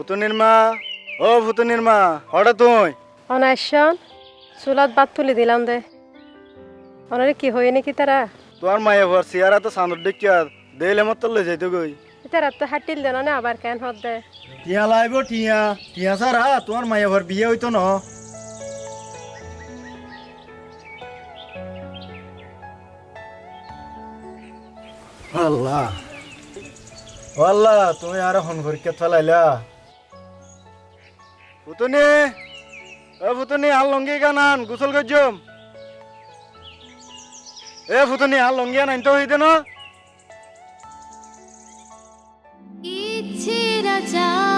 ফুতুনির মা ও ফুতুনির মা হঠাৎ তুই? অনাইশন চুলত বাদ তুলি দিলাম দে। অনারে কি হয়ে নাকি তারা? তোর মায়ে ভর সিয়ারা তো সান্দর দেখিয়া দেইলে মত লই যাইতো গই তারা তো হাটিল দেন না আবার কেন হদ দে? টিয়া লাইব টিয়া টিয়া সারা তোমার মায়ে ভর বিয়ে হইতো না। আল্লাহ আল্লাহ তুমি আর ফোন পরীক্ষা চালাইলা ফুতুনি এ ফুতুনি আল লঙ্গি কানান গোসল গজম এ ফুতুনি আল লঙ্গি আনাইন তো হইতে না। ইচ্ছে চাই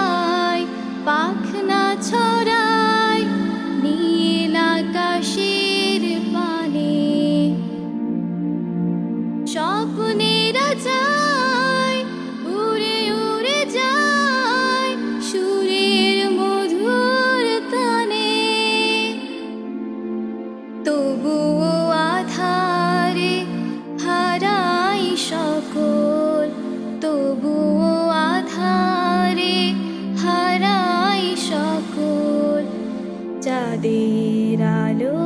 চাঁদের আলোয়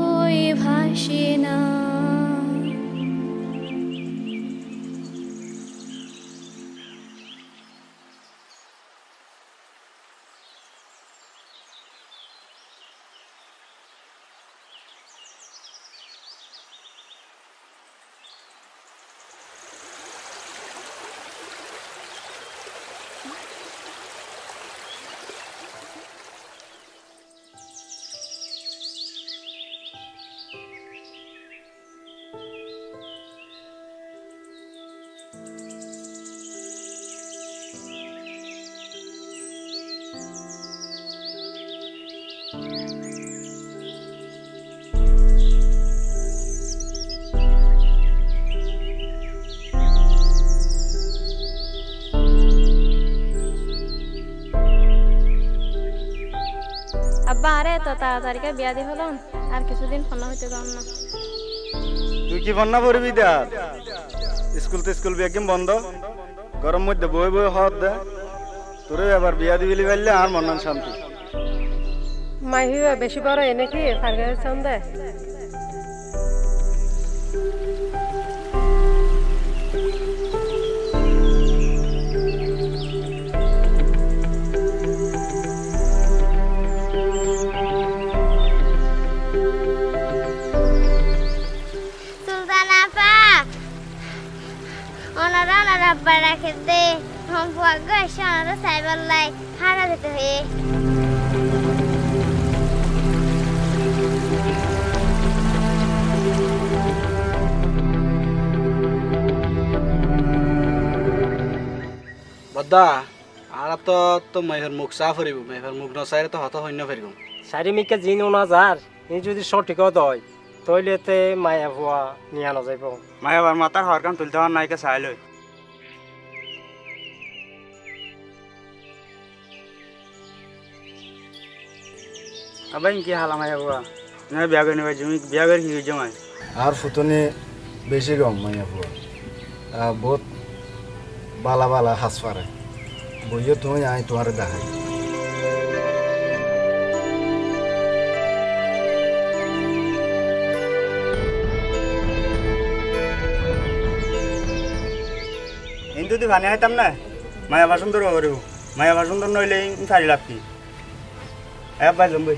আব্বা আরে তো তাড়াতাড়িকে বিয়া দি হলাম আর কিছুদিন ফোন হইতে যাম না। তুই কি বন্যা পড়বি দেয়ার স্কুল তো স্কুল একদম বন্ধ। গরম মধ্যে বই বই হওয়ার দে। তোরে আবার বিয়া দিবি পারলে আর মনন শান্তি। মাই হইবা বেশি বড় এনে কি? ফারগে চান দে আব্বার সাইবার লাই হারা যেতে হয়ে। বদ্দা আর তো তো মাইফের মুখ চা ফুরিব মাইফের মুখ নচাইলে তো হত সৈন্য ফেরিব চারিমিকে যিনি নাযার ই যদি সঠিকত হয় তইলে তে মায়া ভুয়া নিয়া নাযাব মায়া বার মাতার হওয়ার কাম তুলতে হওয়ার নাইকে চাই লই আবার কি বুয়া না বিয়া করে নিবা জমি বিয়া করে কি জমাই আর ফুটনি বেশি গম মাইয়া বহুত বালা বালা হাস পারে। বইও তুমি আই তোমার দেখাই। হিন্দু দি ভানে হাইতাম না? মায়া সুন্দর করিব মায়া বা সুন্দর নইলে ফারি লাভ কি? এ পাই জম বই।